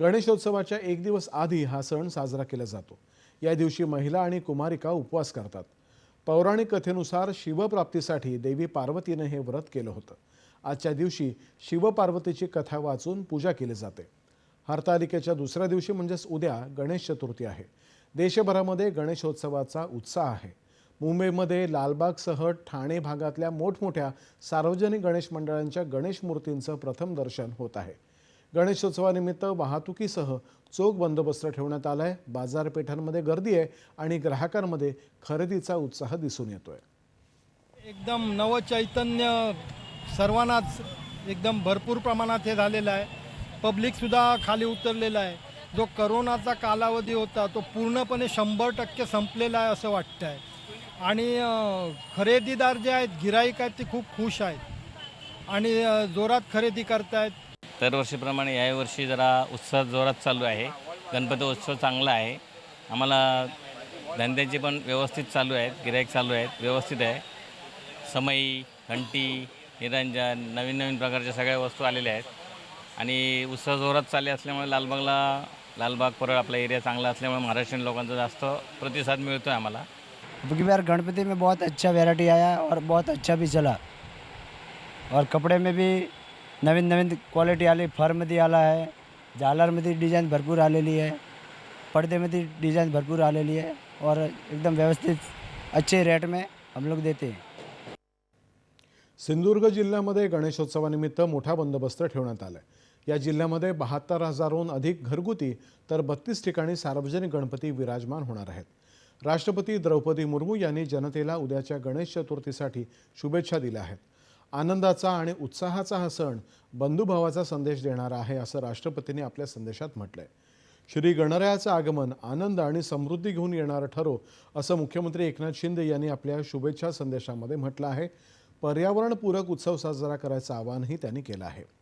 गणेशोत्सवाच्या एक दिवस आधी हा सण साजरा केला जातो. या दिवशी महिला आणि कुमारिका उपवास करतात. पौराणिक कथेनुसार शिवप्राप्तीसाठी देवी पार्वतीनं हे व्रत केलं होतं. आजच्या दिवशी शिवपार्वतीची कथा वाचून पूजा केली जाते. हरतालिकेच्या दुसऱ्या दिवशी म्हणजेच उद्या गणेश चतुर्थी आहे. देशभरामध्ये गणेशोत्सवाचा उत्साह आहे. मुंबईमध्ये लालबागसह ठाणे भागातल्या मोठमोठ्या सार्वजनिक गणेश मंडळांच्या गणेश मूर्तींचं प्रथम दर्शन होत आहे. गणेशोत्सवानिमित्त वाहतुकीसह चोख बंदोबस्त ठेवण्यात आलाय. बाजारपेठांमध्ये गर्दी आहे आणि ग्राहकांमध्ये खरेदीचा उत्साह दिसून येतोय. एकदम नवचैतन्य सर्वांनाच एकदम भरपूर प्रमाणात हे झालेलं आहे. पब्लिकसुद्धा खाली उतरलेलं आहे. जो करोनाचा कालावधी होता तो पूर्णपणे शंभर टक्के संपलेला आहे असं वाटतं आहे आणि खरेदीदार जे आहेत गिराईक आहेत ते खूप खुश आहेत. आणि जोरात खरेदी करतायत. दरवर्षीप्रमाणे यावर्षी जरा उत्साह जोरात चालू आहे. गणपती उत्सव चांगला आहे. आम्हाला धंद्याचे पण व्यवस्थित चालू आहेत गिराईक चालू आहेत व्यवस्थित आहे. समई घंटी निरंजन नवीन नवीन प्रकारच्या सगळ्या वस्तू आलेल्या आहेत. आणि उत्सव जोरात चालले असल्यामुळे लालबागला लालबाग परळ आपला एरिया चांगला असल्यामुळे महाराष्ट्रीयन लोकांचा जास्त प्रतिसाद मिळतो आहे आम्हाला. क्योंकि यार बार गणपति में बहुत अच्छा वैरायटी आया और बहुत अच्छा भी चला. और कपड़े में भी नवीन नवीन क्वालिटी आली फरमध्ये आला आहे झालरमध्ये डिझाईन भरपूर आलेली आहे पडदेमध्ये डिझाईन भरपूर आलेली आहे और एकदम व्यवस्थित अच्छे रेट में हम लोग देते हैं. सिंधुदुर्ग जिल्ह्यामध्ये गणेशोत्सवानिमित्त मोठा बंदोबस्त ठेवण्यात आला आहे या जिल्ह्यामध्ये बहात्तर हजारहून अधिक घरगुती तर बत्तीस ठिकाणी सार्वजनिक गणपती विराजमान होणार आहेत. राष्ट्रपती द्रौपदी मुर्मू यांनी जनतेला उद्याच्या गणेश चतुर्थीसाठी शुभेच्छा दिल्या आहेत. आनंदाचा आणि उत्साहाचा हा सण बंधुभावाचा संदेश देणारा आहे असं राष्ट्रपतींनी आपल्या संदेशात म्हटलंय. श्री गणरायाचं आगमन आनंद आणि समृद्धी घेऊन येणारं ठरो असं मुख्यमंत्री एकनाथ शिंदे यांनी आपल्या शुभेच्छा संदेशामध्ये म्हटलं आहे. पर्यावरणपूरक उत्सव साजरा करायचं आवाहनही त्यांनी केलं आहे.